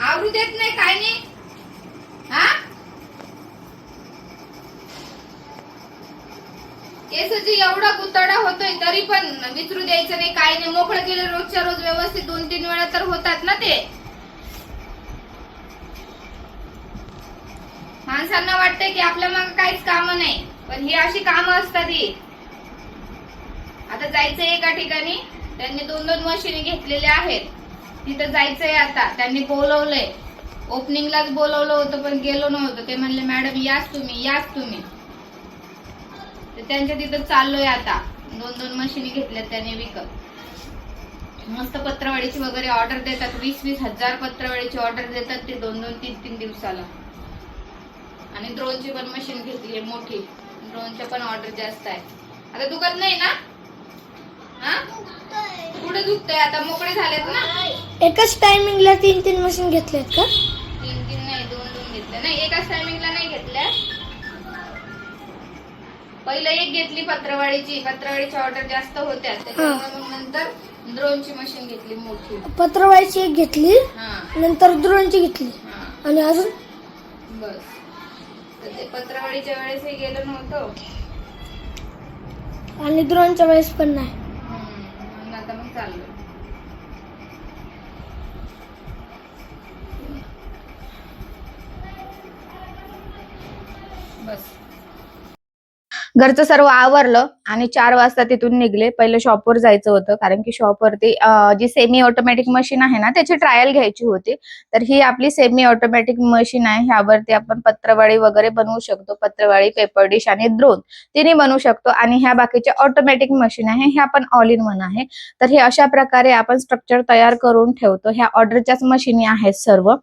आवरू देत नाही काय नाही. हा? केसाची एवढा गुतडा होतोय तरी पण विचरू द्यायचं नाही काय नाही. मोकळं केलं रोजच्या रोज व्यवस्थित दोन तीन वेळा तर होतात ना ते. माणसांना वाटतंय की आपल्या मागे काहीच काम नाही पण ही अशी कामं असतात ही. आता जायचंय एका ठिकाणी त्यांनी दोन दोन मशिनी घेतलेल्या आहेत. तिथं जायचंय आता. त्यांनी बोलवलंय. ओपनिंगलाच बोलवलं होतं पण गेलो नव्हतं. ते म्हणले मॅडम याच तुम्ही याच तुम्ही. त्यांच्या तिथं चाललोय आता. दोन दोन मशीनी घेतल्या त्यांनी विकत. मस्त पत्रावळीची वगैरे ऑर्डर देतात. वीस वीस हजार पत्रावळीची ऑर्डर देतात ते दोन दोन तीन तीन दिवसाला. आणि ड्रोनची पण मशीन घेतली मोठी. ड्रोनच्या पण ऑर्डर जास्त आहे. आता दुखत नाही ना? पुढे दुखतंय? आता मोकळे झालेत ना? एकाच टायमिंगला तीन तीन मशीन घेतलेत का? तीन तीन नाही दोन दोन घेतले. नाही एकाच टायमिंगला नाही घेतल्या. पहिलं एक घेतली पत्रवाडीची पत्रवाडीची ऑर्डर जास्त होत्या. त्याच्यामुळे मग नंतर ड्रोनची मशीन घेतली मोठी. पत्रवाळीची एक घेतली हा. नंतर द्रोणची घेतली. हा. आणि अजून? बस. तर ते पत्रवाडीच्या वेळेसही गेलो नव्हतो. आणि द्रोणच्या वेळेस पण नाही हम्म, मग आता मग चालेल. बस. घरचं सर्व आवरलं आणि चार वाजता तिथून निघले. पहिले शॉपवर जायचं होतं कारण की शॉपवरती जी सेमी ऑटोमॅटिक मशीन आहे ना त्याची ट्रायल घ्यायची होती. तर ही आपली सेमी ऑटोमॅटिक मशीन आहे. ह्यावरती आपण पत्रवाळी वगैरे बनवू शकतो. पत्रवाळी पेपर डिश आणि द्रोण तिन्ही बनवू शकतो. आणि ह्या बाकीच्या ऑटोमॅटिक मशीन आहे. ह्या पण ऑल इन वन आहे. तर हे अशा प्रकारे आपण स्ट्रक्चर तयार करून ठेवतो. ह्या ऑर्डरच्याच मशीनी आहेत सर्व.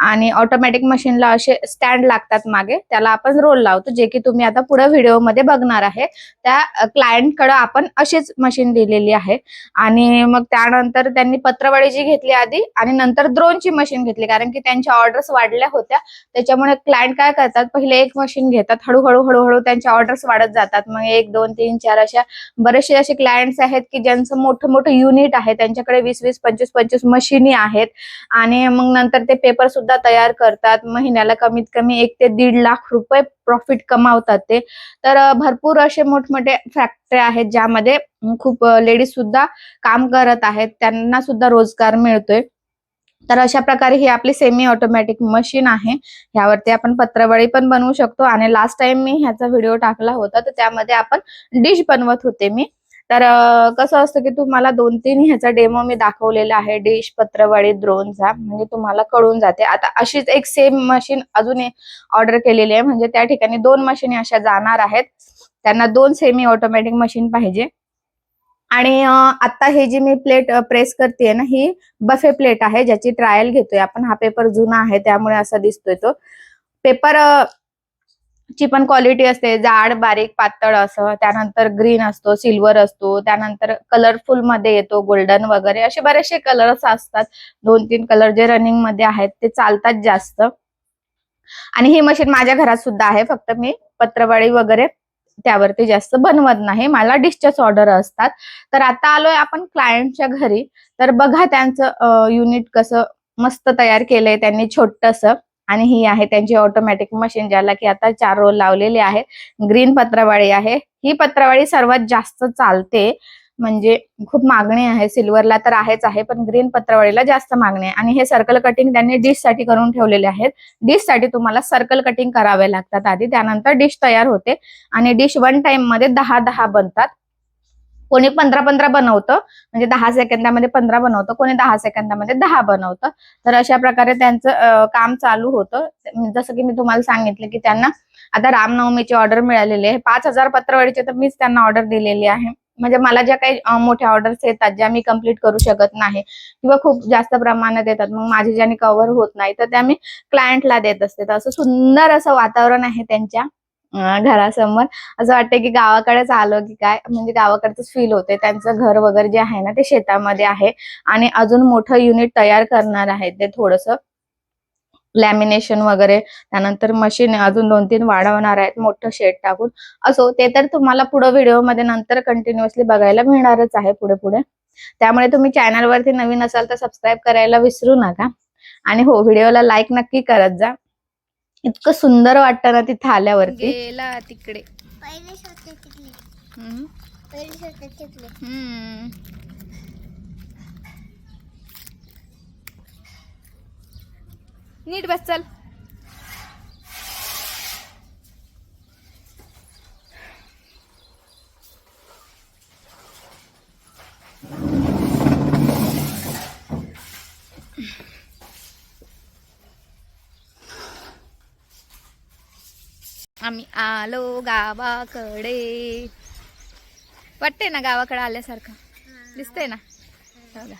आणि ऑटोमॅटिक मशीनला असे स्टँड लागतात मागे. त्याला आपण रोल लावतो जे की तुम्ही आता पुढे व्हिडिओमध्ये बघणार आहे. त्या क्लायंटकडे आपण अशीच मशीन दिलेली आहे. आणि मग त्यानंतर त्यांनी पत्रवळीची घेतली आधी आणि नंतर द्रोणची मशीन घेतली. कारण की त्यांच्या ऑर्डर्स वाढल्या होत्या. त्याच्यामुळे क्लायंट काय करतात पहिले एक मशीन घेतात. हळूहळू हळूहळू त्यांच्या ऑर्डर्स वाढत जातात. मग एक दोन तीन चार अशा बरेचसे असे क्लायंट्स आहेत की ज्यांचं मोठं मोठं युनिट आहे. त्यांच्याकडे वीस वीस पंचवीस पंचवीस मशीनी आहेत. आणि मग नंतर ते पेपर सुद्धा तयार करतात. महिन्याला कमीत कमी एक ते दीड लाख रुपये प्रॉफिट कमावतात ते. तर भरपूर असे मोठमोठे फॅक्टरी आहेत ज्यामध्ये खूप लेडीज सुद्धा काम करत आहेत. त्यांना सुद्धा रोजगार मिळतोय. तर अशा प्रकारे ही आपली सेमी ऑटोमॅटिक मशीन आहे. ह्यावरती आपण पत्रवळी पण बनवू शकतो. आणि लास्ट टाइम मी ह्याचा व्हिडिओ टाकला होता तर त्यामध्ये आपण डिश बनवत होते मी. तर कसं असतं की तुम्हाला दोन तीन ह्याचा डेमो मी दाखवलेला आहे. डिश पत्रवाडी ड्रोनचा म्हणजे तुम्हाला कळून जाते. आता अशीच एक सेम मशीन अजून ऑर्डर केलेली आहे. म्हणजे त्या ठिकाणी दोन मशीन अशा जाणार आहेत. त्यांना दोन सेमी ऑटोमॅटिक मशीन पाहिजे. आणि आता हे जी मी प्लेट प्रेस करते ना ही बफे प्लेट आहे. ज्याची ट्रायल घेतोय आपण. हा पेपर जुना आहे. त्यामुळे असा दिसतोय तो. पेपर ची पण क्वालिटी असते. जाड बारीक पातळ असं. त्यानंतर ग्रीन असतो सिल्वर असतो. त्यानंतर कलरफुलमध्ये येतो गोल्डन वगैरे. असे बरेचसे कलर्स असतात. दोन तीन कलर जे रनिंगमध्ये आहेत ते चालतात जास्त. आणि ही मशीन माझ्या घरात सुद्धा आहे. फक्त मी पत्रवाळी वगैरे त्यावरती जास्त बनवत नाही. मला डिशच्याच ऑर्डर असतात. तर आता आलोय आपण क्लायंटच्या घरी. तर बघा त्यांचं युनिट कसं मस्त तयार केलंय त्यांनी छोटस. आणि ही आहे त्यांची ऑटोमॅटिक मशीन ज्याला की आता चार रोल लावलेले आहे ग्रीन पत्रावळी आहे. ही पत्रावळी सर्वात जास्त चालते. म्हणजे खूप मागणी आहे. सिल्वरला तर आहेच आहे पण ग्रीन पत्रावळीला जास्त मागणी आहे. आणि हे सर्कल कटिंग त्यांनी डिशसाठी करून ठेवलेले आहेत. डिशसाठी तुम्हाला सर्कल कटिंग करावे लागतात. आधी त्यानंतर डिश तयार होते. आणि डिश वन टाइममध्ये दहा दहा बनतात. कोणी पंधरा पंधरा बनवतं म्हणजे दहा सेकंदामध्ये पंधरा बनवतं कोणी दहा सेकंदामध्ये दहा बनवतं. तर अशा प्रकारे त्यांचं काम चालू होतं. जसं की मी तुम्हाला सांगितलं की त्यांना आता रामनवमीची ऑर्डर मिळालेली आहे. पाच हजार पत्रवाडीची तर मीच त्यांना ऑर्डर दिलेली आहे. म्हणजे मला ज्या काही मोठ्या ऑर्डर्स येतात ज्या मी कंप्लीट करू शकत नाही किंवा खूप जास्त प्रमाणात येतात मग माझी ज्याने कव्हर होत नाही तर त्या मी क्लायंटला देत असते. तर असं सुंदर असं वातावरण आहे त्यांच्या. घरासमोर. असं वाटतं की गावाकडेच आलो की काय म्हणजे गावाकडेच फील होते त्यांचं घर वगैरे जे आहे ना ते शेतामध्ये आहे. आणि अजून मोठं युनिट तयार करणार आहे ते थोडस. लॅमिनेशन वगैरे त्यानंतर मशीन अजून दोन तीन वाढवणार आहेत मोठं शेड टाकून. असो ते तर तुम्हाला पुढे व्हिडिओमध्ये नंतर कंटिन्युअसली बघायला मिळणारच आहे पुढे पुढे त्यामुळे तुम्ही चॅनलवरती नवीन असाल तर सबस्क्राईब करायला विसरू नका. आणि हो व्हिडिओला लाईक नक्की करत जा. इतकं सुंदर वाटतं ना तिथे आल्यावरती गेला तिकडे. पहिले शोधते तिथले हम्म. पहिले शोधते तिथले हम्म. नीट बस चल. आम्ही आलो गावाकडे. वाटते ना गावाकडे आल्यासारखं? दिसतंय ना? बघा.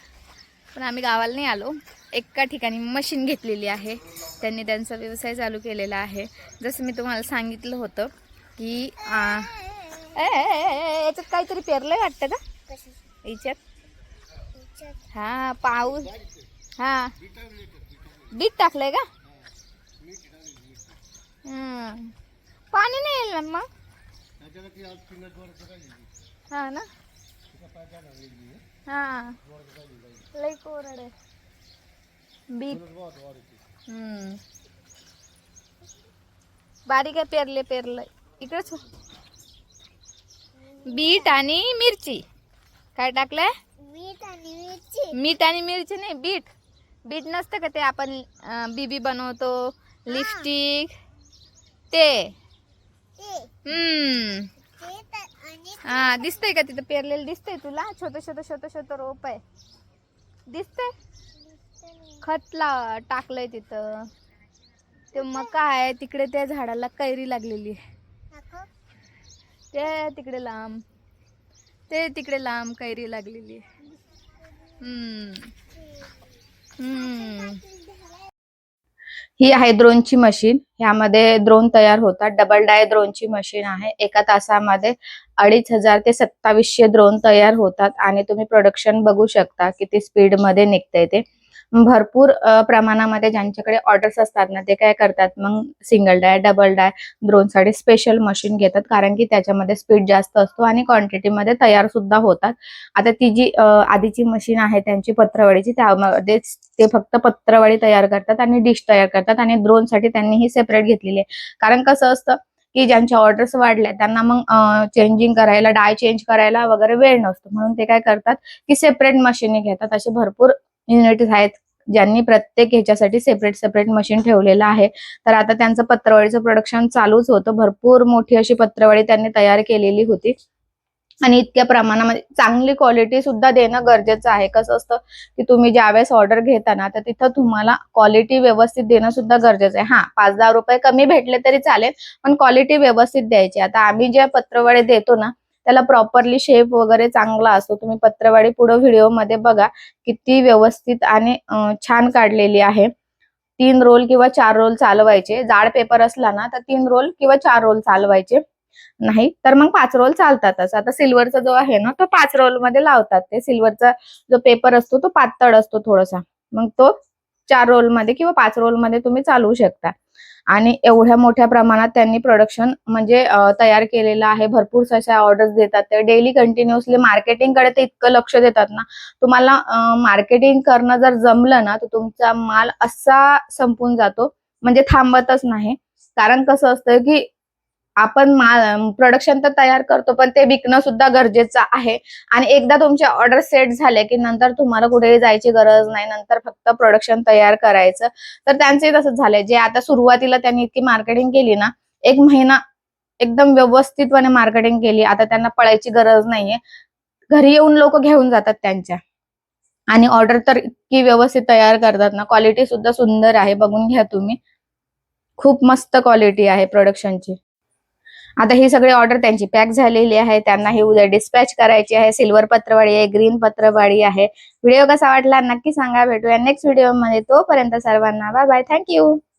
पण आम्ही गावाला नाही आलो. एका ठिकाणी मशीन घेतलेली आहे. त्यांनी त्यांचा व्यवसाय चालू केलेला आहे. जसं मी तुम्हाला सांगितलं होतं की याच्यात काहीतरी पेरलंय वाटतं का? याच्यात? हा पाऊस. हा. बीट टाकलंय का? हम्म. पाणी नाही येईल ना मग हा ना? हा। लई कोरड आहे बीट। हम्म। बारीक आहे पेरले पेरलंय इकडेच हो. बीट आणि मिरची। काय टाकलंय मीठ आणि मिरची। मीठ आणि मिरची नाही बीट। बीट नसतं का ते आपण बीबी बनवतो लिपस्टिक ते ते। हम्म. हा दिसतंय का तिथं पेरलेलं? दिसतंय तुला? छोटं छोटं छोटं छोट रोप आहे. दिसतंय? खतला टाकलंय तिथं. ते मका आहे तिकडे त्या झाडाला कैरी लागलेली आहे. ते तिकडे लांब. ते तिकडे लांब कैरी लागलेली आहे. हम्म. हम्म. ही आहे द्रोणची मशीन ह्यामध्ये द्रोण तयार होतात. डबल डाय द्रोणची मशीन आहे. एका तासामध्ये अडीच हजार ते सत्तावीसशे द्रोण तयार होतात. आणि तुम्ही प्रोडक्शन बघू शकता किती स्पीडमध्ये निघतंय ते. भरपूर प्रमाणामध्ये ज्यांच्याकडे ऑर्डर्स असतात ना ते काय करतात? मग सिंगल डाय डबल डाय द्रोणसाठी स्पेशल मशीन घेतात. कारण की त्याच्यामध्ये स्पीड जास्त असतो आणि क्वांटिटीमध्ये तयार सुद्धा होतात. आता ती जी आधीची मशीन आहे त्यांची पत्रवाडीची त्यामध्ये ते फक्त पत्रवाडी तयार करतात आणि डिश तयार करतात आणि ड्रोनसाठी त्यांनी ही सेपरेट घेतलेली आहे. कारण कसं असतं की ज्यांच्या ऑर्डर्स वाढल्या त्यांना मग चेंजिंग करायला डाय चेंज करायला वगैरे वेळ नसतो. म्हणून ते काय करतात की सेपरेट मशीन घेतात. असे भरपूर युनिटीज आहेत ज्यांनी प्रत्येक ह्याच्यासाठी सेपरेट सेपरेट मशीन ठेवलेलं आहे. तर आता त्यांचं पत्रवळीचं प्रोडक्शन चालूच होतं. भरपूर मोठी अशी पत्रवळी त्यांनी तयार केलेली होती. आणि इतक्या प्रमाणामध्ये चांगली क्वालिटी सुद्धा देणं गरजेचं आहे. कसं असतं की तुम्ही ज्यावेळेस ऑर्डर घेता ना तर तिथं तुम्हाला क्वालिटी व्यवस्थित देणं सुद्धा गरजेचं आहे. हा पाच दहा रुपये कमी भेटले तरी चालेल पण क्वालिटी व्यवस्थित द्यायची. आता आम्ही ज्या पत्रवळी देतो ना त्याला प्रॉपरली शेप वगैरे चांगला असतो तुम्ही पत्रवाडी पुढे व्हिडिओमध्ये बघा किती व्यवस्थित आणि छान काढलेली आहे. तीन रोल किंवा चार रोल चालवायचे. जाड पेपर असला ना तर तीन रोल किंवा चार रोल चालवायचे. नाही तर मग पाच रोल चालतातच. आता सिल्वरचा जो आहे ना तो पाच रोलमध्ये लावतात ते. सिल्वरचा जो पेपर असतो तो पातळ असतो थोडासा. मग तो चार रोलमध्ये किंवा पाच रोलमध्ये तुम्ही चालवू शकता. आणि एवढ्या मोठ्या प्रमाणात त्यांनी प्रोडक्शन म्हणजे तयार केलेलं आहे. भरपूर अशा ऑर्डर्स देतात. ते डेली कंटिन्युअसली मार्केटिंगकडे ते इतकं लक्ष देतात ना. तुम्हाला मार्केटिंग करणं जर जमलं ना तर तुमचा माल असा संपून जातो. म्हणजे थांबतच नाही. कारण कसं असतं की आपण प्रोडक्शन तर तयार करतो पण ते विकणं सुद्धा गरजेचं आहे. आणि एकदा तुमचे ऑर्डर सेट झाले की नंतर तुम्हाला कुठेही जायची गरज नाही नंतर फक्त प्रोडक्शन तयार करायचं. तर त्यांचंही तसंच झालंय. जे आता सुरुवातीला त्यांनी इतकी मार्केटिंग केली ना एक महिना एकदम व्यवस्थितपणे मार्केटिंग केली. आता त्यांना पळायची गरज नाहीये. घरी येऊन लोक घेऊन जातात त्यांच्या. आणि ऑर्डर तर इतकी व्यवस्थित तयार करतात ना क्वालिटी सुद्धा सुंदर आहे. बघून घ्या तुम्ही. खूप मस्त क्वालिटी आहे प्रोडक्शनची आता ही सगळी ऑर्डर त्यांची पॅक झालेली आहे. त्यांना ही उद्या डिस्पॅच करायची आहे. सिल्वर पत्रवाडी आहे ग्रीन पत्रवाडी आहे. व्हिडिओ कसा वाटला नक्की सांगा. भेटूया नेक्स्ट व्हिडिओमध्ये. तोपर्यंत सर्वांना बाय बाय थँक्यू